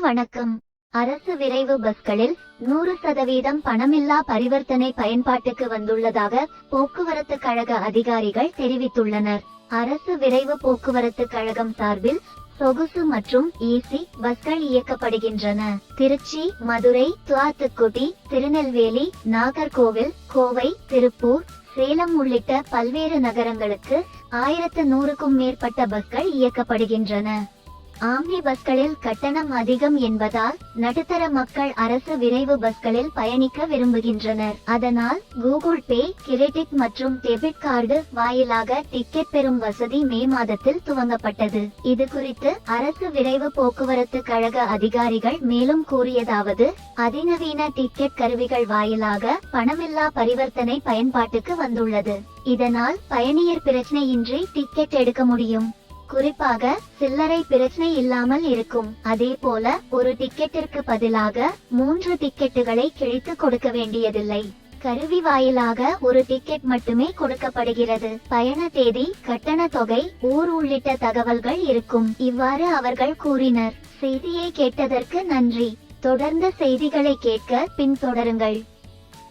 வணக்கம். அரசு விரைவு பஸ்களில் நூறு சதவீதம் பணமில்லா பரிவர்த்தனை பயன்பாட்டுக்கு வந்துள்ளதாக போக்குவரத்து கழக அதிகாரிகள் தெரிவித்துள்ளனர். அரசு விரைவு போக்குவரத்து கழகம் சார்பில் சொகுசு மற்றும் ஏசி பஸ்கள் இயக்கப்படுகின்றன. திருச்சி மதுரை துவாத்துக்குடி திருநெல்வேலி நாகர்கோவில் கோவை திருப்பூர் சேலம் உள்ளிட்ட பல்வேறு நகரங்களுக்கு ஆயிரத்து நூறுக்கும் மேற்பட்ட பஸ்கள் இயக்கப்படுகின்றன. ஆம்னி பஸ்களில் கட்டணம் அதிகம் என்பதால் நடுத்தர மக்கள் அரசு விரைவு பஸ்களில் பயணிக்க விரும்புகின்றனர். அதனால் கூகுள் பே கிரெடிட் மற்றும் டெபிட் கார்டு வாயிலாக டிக்கெட் பெறும் வசதி மே மாதத்தில் துவங்கப்பட்டது. இது குறித்து அரசு விரைவு போக்குவரத்து கழக அதிகாரிகள் மேலும் கூறியதாவது அதிநவீன டிக்கெட் கருவிகள் வாயிலாக பணமில்லா பரிவர்த்தனை பயன்பாட்டுக்கு வந்துள்ளது. இதனால் பயணியர் பிரச்சனையின்றி டிக்கெட் எடுக்க முடியும். குறிப்பாக சில்லறை பிரச்சனை இல்லாமல் இருக்கும். அதே போல ஒரு டிக்கெட்டிற்கு பதிலாக மூன்று டிக்கெட்டுகளை கிழித்து கொடுக்க வேண்டியதில்லை. கருவி வாயிலாக ஒரு டிக்கெட் மட்டுமே கொடுக்கப்படுகிறது. பயண தேதி கட்டண தொகை ஊர் உள்ளிட்ட தகவல்கள் இருக்கும். இவ்வாறு அவர்கள் கூறினர். செய்தியை கேட்டதற்கு நன்றி. தொடர்ந்த செய்திகளை கேட்க பின்தொடருங்கள்.